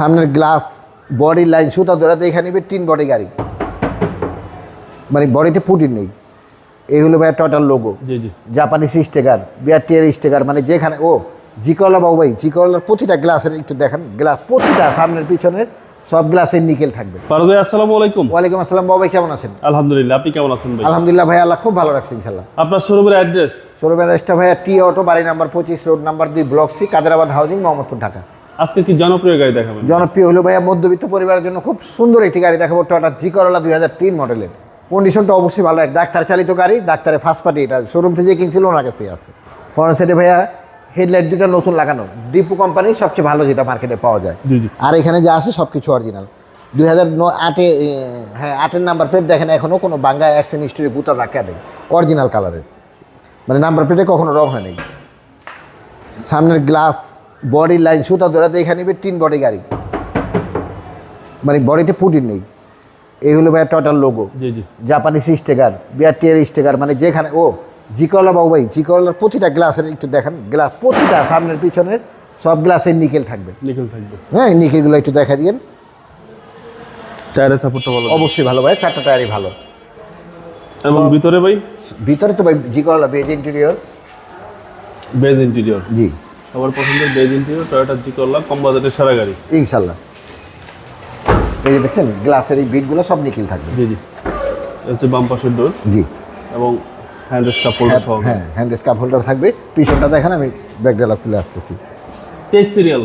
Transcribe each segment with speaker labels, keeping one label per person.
Speaker 1: সামনের glass body line সুতা ধরা এখানে নিবে তিন বডি গাড়ি। মানে বডিতে পুটিন নেই। এই হলো ভাই টোটাল লোগো
Speaker 2: জি জি।
Speaker 1: জাপানিজ স্টেকার বিআরটিআর স্টেকার মানে যেখানে ও জিকলা বাবু ভাই জিকলার প্রতিটা গ্লাসের একটু দেখেন। গ্লাস প্রতিটা সামনের পিছনের সব গ্লাসের নিকেল থাকবে।
Speaker 2: পারদ আসসালামু আলাইকুম।
Speaker 1: ওয়ালাইকুম আসসালাম বাবু ভাই কেমন আছেন?
Speaker 2: আলহামদুলিল্লাহ আপনি কেমন আছেন ভাই?
Speaker 1: আলহামদুলিল্লাহ ভাই আল্লাহ খুব ভালো রাখছে ইনশাল্লাহ
Speaker 2: আপনার শোরুমের অ্যাড্রেস
Speaker 1: শোরুমের রেস্টা ভাইয়া টি অটো বাড়ি নাম্বার পঁচিশ রোড নাম্বার দুই block C Kaderabad housing Mohammadpur Dhaka.
Speaker 2: আজকে কি জনপ্রিয় গাড়ি দেখাবেন?
Speaker 1: জনপ্রিয় হলো ভাইয়া মধ্যবিত্ত পরিবারের জন্য খুব সুন্দর একটি গাড়ি দেখাবো টটা জি করলা দুই হাজার তিন মডেলের কন্ডিশনটা অবশ্যই ভালো এক ডাক্তার চালিত গাড়ি ডাক্তারের ফার্স্ট পার্টি এটা। শোরুম থেকে কিনছিল ওনার কাছে আছে। ফ্রন্ট সাইডে ভাইয়া হেডলাইট দুটো নতুন লাগানো। ডিপু কোম্পানির সবচেয়ে ভালো যেটা মার্কেটে পাওয়া যায়। আর এখানে যা আছে সব কিছু অরিজিনাল দুই হাজার আটে এ, হ্যাঁ আটের নাম্বার প্লেট দেখেন এখনও কোনো বাঙ্গা অ্যাক্সেন হিস্ট্রি গুতা রাখা নেই। অরিজিনাল কালারের মানে নাম্বার প্লেটে কখনো রং হয় নেই। সামনের গ্লাস বডি লাইন সুতা ধরা দেখে নিবে তিন বডি গাড়ি। মানে বডিতে পুটিন নেই। এই হলো ভাই total logo Japanese sticker BRTR sticker মানে যেখানে ও জিকলা বাবু ভাই জিকলার প্রতিটা গ্লাসের একটু দেখেন। গ্লাস প্রতিটা সামনের পিছনের সব গ্লাসের নিকেল থাকবে।
Speaker 2: নিকেল থাকবে।
Speaker 1: হ্যাঁ নিকেলগুলো একটু দেখা দিয়েন।
Speaker 2: টায়ারের সাপোর্টটা ভালো।
Speaker 1: অবশ্যই ভালো ভাই চারটা টায়ারই ভালো।
Speaker 2: এবং ভিতরে ভাই?
Speaker 1: ভিতরে তো ভাই জিকলা বেজ ইন্টেরিয়র
Speaker 2: বেজ ইন্টেরিয়র
Speaker 1: জি।
Speaker 2: সবার পছন্দের বেজ ইন্টেরিয়র টয়োটা জি করলা কম বাজেটের সারা গাড়ি।
Speaker 1: ইনশাল্লাহ। এই যে দেখছেন গ্লাসের এই বিটগুলো সব নিকেল থাকবে।
Speaker 2: জি জি। হচ্ছে বাম পাশের ডোর
Speaker 1: জি।
Speaker 2: এবং হ্যান্ড স্কাপ ফোল্ডার সহ
Speaker 1: হ্যাঁ হ্যান্ড স্কাপ হোল্ডার থাকবে। পিছনটা দেখেন আমি ব্যাকডালা খুলে আসতেছি।
Speaker 2: তেইশ সিরিয়াল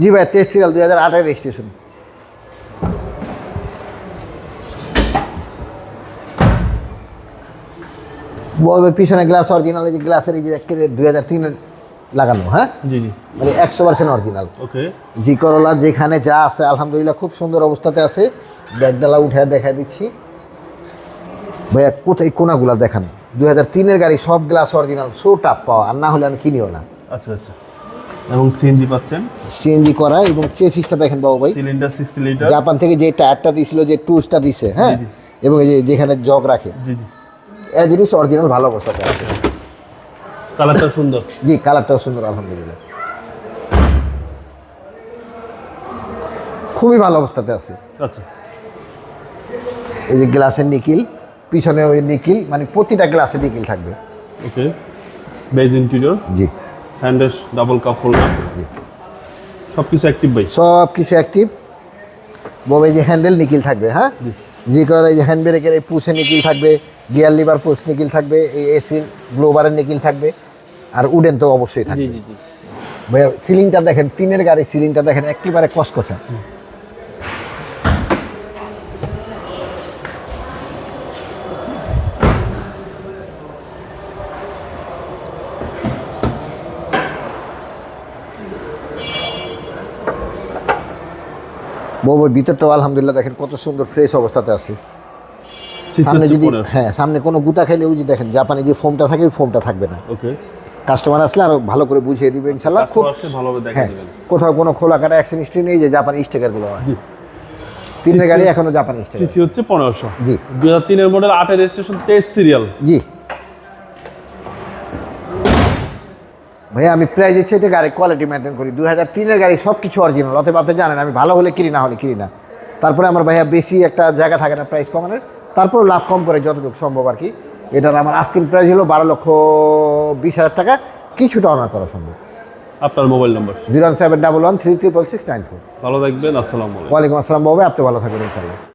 Speaker 1: জি ভাই তেইশ সিরিয়াল দুই হাজার আটের রেজিস্ট্রেশন পিছনে গ্লাস অরিজিনাল যে গ্লাসের এই যে দুই হাজার তিনের লাগানো হ্যাঁ?
Speaker 2: জি জি।
Speaker 1: মানে একশো পার্সেন্ট অরিজিনাল
Speaker 2: ওকে
Speaker 1: জি করলা যেখানে যা আছে আলহামদুলিল্লাহ খুব সুন্দর অবস্থাতে আছে। ব্যাগডালা উঠে দেখা দিচ্ছি। ভাইয়া কোথায় কোনাগুলা দেখান? দুই হাজার তিনের গাড়ি সব গ্লাস অরিজিনাল সো টাপ পাওয়া আর না হলে আমি কিনিও না।
Speaker 2: আচ্ছা আচ্ছা। এবং সিএনজি পাচ্ছেন?
Speaker 1: সিএনজি করা এবং চেসিসটা দেখেন বাবু ভাই।
Speaker 2: সিলিন্ডার সিক্সটি লিটার
Speaker 1: জাপান থেকে যে টায়ারটা দিছিল যে টুসটা দিছে হ্যাঁ। এবং এই যে যেখানে জগ রাখে।
Speaker 2: জি জি।
Speaker 1: এ জিনিস অরিজিনাল ভালো অবস্থাতে আছে।
Speaker 2: কালারটা সুন্দর।
Speaker 1: জি কালারটাও সুন্দর আলহামদুলিল্লাহ। খুবই ভালো অবস্থাতে আছে।
Speaker 2: আচ্ছা।
Speaker 1: এই যে গ্লাসের নিকিল পিছনে ওই নিকিল মানে প্রতিটা গ্লাসে নিকিল থাকবে।
Speaker 2: ওকে। বেজ ইন্টেরিয়র
Speaker 1: জি।
Speaker 2: হ্যান্ডেস ডাবল কাপ হোল্ডার
Speaker 1: জি।
Speaker 2: সব কিছু অ্যাক্টিভ ভাই
Speaker 1: সব কিছু অ্যাক্টিভ ববে যে হ্যান্ডেল নিকিল থাকবে হ্যাঁ?
Speaker 2: জি।
Speaker 1: যে করে এই যে হ্যান্ড ব্রেকের এই পুষে নিকিল থাকবে গিয়ার লিভার পুষ নিকিল থাকবে এই এসি গ্লোবারের নিকিল থাকবে। আর উডেন তো অবশ্যই
Speaker 2: জি
Speaker 1: ভাইয়া সিলিংটা দেখেন তিনের গাড়ি সিলিংটা দেখেন একেবারে কসকসা বউ ভিতরটাও আলহামদুলিল্লাহ দেখেন কত সুন্দর ফ্রেশ অবস্থাতে আছে। সামনে যদি হ্যাঁ সামনে কোনো গুতা খাইলে ওই যে দেখেন জাপানে যে ফোমটা থাকে ওই ফোমটা থাকবে না।
Speaker 2: ওকে
Speaker 1: কাস্টমার আসলে আরও ভালো করে বুঝিয়ে দিবে ইনশাল্লাহ খুব হ্যাঁ
Speaker 2: দিবেন।
Speaker 1: কোথাও কোনো খোলা কাটা অ্যাক্সিডেন্ট হিস্ট্রি নেই যে জাপানি স্টিকারগুলো হয়।
Speaker 2: জি।
Speaker 1: তিনের গাড়ি এখনও জাপানি স্টিকার
Speaker 2: সিসি হচ্ছে পনেরোশো।
Speaker 1: জি।
Speaker 2: দুই হাজার তিনের মডেল আটের রেজিস্ট্রেশন তেইশ সিরিয়াল
Speaker 1: জি। ভাইয়া আমি প্রাইজের চাইতে গাড়ি কোয়ালিটি মেনটেন করি। দুই হাজার তিনের গাড়ি সব কিছু অরিজিনাল অতএব আপনি জানেন আমি ভালো হলে কিনি না হলে কিনি না। তারপরে আমার ভাইয়া বেশি একটা জায়গা থাকে না প্রাইস কমানোর। তারপর লাভ কম করে যতটুকু সম্ভব আর কি। এটার আমার আস্কিং প্রাইস হলো বারো লক্ষ বিশ হাজার টাকা কিছুটা অনার করা সম্ভব।
Speaker 2: আপনার mobile number?
Speaker 1: Zero seven double one three triple six nine four.
Speaker 2: ভালো থাকবেন আসসালাম আলাইকুম।
Speaker 1: ওয়ালাইকুম আসসালাম বাবু আপনি ভালো থাকবেন ইনশাল্লাহ